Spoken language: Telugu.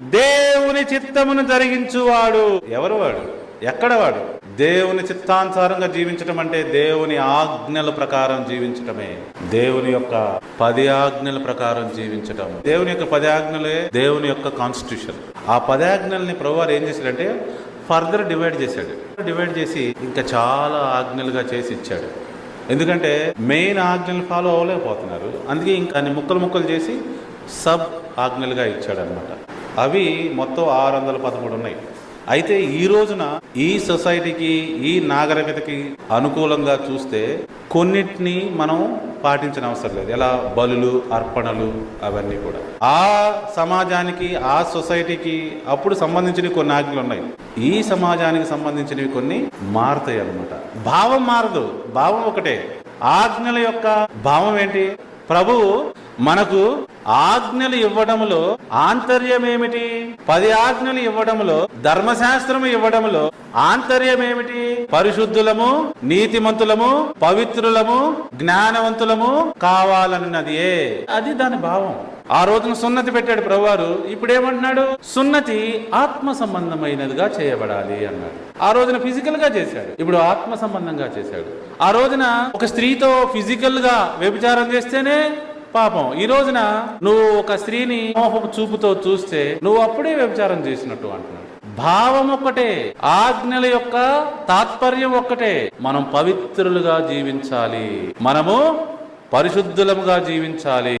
దేవుని చిత్తమును జరిగించువాడు. ఎవరు వాడు? ఎక్కడ వాడు? దేవుని చిత్తానుసారంగా జీవించటం అంటే దేవుని ఆజ్ఞల ప్రకారం జీవించటమే. దేవుని యొక్క పది ఆజ్ఞల ప్రకారం జీవించటం. దేవుని యొక్క పది ఆజ్ఞలే దేవుని యొక్క కాన్స్టిట్యూషన్ ఆ పది ఆజ్ఞల్ని ప్రభువారు ఏం చేశాడంటే ఫర్దర్ డివైడ్ చేశాడు. డివైడ్ చేసి ఇంకా చాలా ఆజ్ఞలుగా చేసి ఇచ్చాడు. ఎందుకంటే మెయిన్ ఆజ్ఞలు ఫాలో అవ్వలేకపోతున్నారు. అందుకే ఇంకా అన్ని ముక్కలు ముక్కలు చేసి సబ్ ఆజ్ఞలుగా ఇచ్చాడనమాట అవి మొత్తం ఆరు వందల పదమూడు ఉన్నాయి. అయితే ఈ రోజున ఈ సొసైటీకి ఈ నాగరికతకి అనుకూలంగా చూస్తే కొన్నిటిని మనం పాటించిన అవసరం లేదు. ఎలా? బలులు అర్పణలు అవన్నీ కూడా. ఆ సమాజానికి ఆ సొసైటీకి అప్పుడు సంబంధించినవి కొన్ని ఆజ్ఞలు ఉన్నాయి. ఈ సమాజానికి సంబంధించినవి కొన్ని మారుతాయి అన్నమాట. భావం మారదు. భావం ఒకటే. ఆజ్ఞల యొక్క భావం ఏంటి? ప్రభువు మనకు ఆజ్ఞలు ఇవ్వడంలో ఆంతర్యం ఏమిటి పది ఆజ్ఞలు ఇవ్వడంలో ధర్మశాస్త్రము ఇవ్వడంలో ఆంతర్యం ఏమిటి పరిశుద్ధులము నీతిమంతులము పవిత్రులము జ్ఞానవంతులము కావాలన్నది ఏ అది దాని భావం. ఆ రోజున సున్నతి పెట్టాడు ప్రభువారు. ఇప్పుడు ఏమంటున్నాడు సున్నతి ఆత్మ సంబంధమైనదిగా చేయబడాలి అన్నాడు. ఆ రోజున ఫిజికల్గా చేశాడు. ఇప్పుడు ఆత్మ సంబంధంగా చేశాడు. ఆ రోజున ఒక స్త్రీతో ఫిజికల్గా వ్యభిచారం చేస్తేనే పాపం. ఈ రోజున నువ్వు ఒక స్త్రీని మోహపు చూపుతో చూస్తే నువ్వు అప్పుడే వ్యభిచారం చేసినట్టు అంటున్నాడు. భావం ఒక్కటే ఆజ్ఞల యొక్క తాత్పర్యం ఒక్కటే. మనం పవిత్రులుగా జీవించాలి. మనము పరిశుద్ధులముగా జీవించాలి.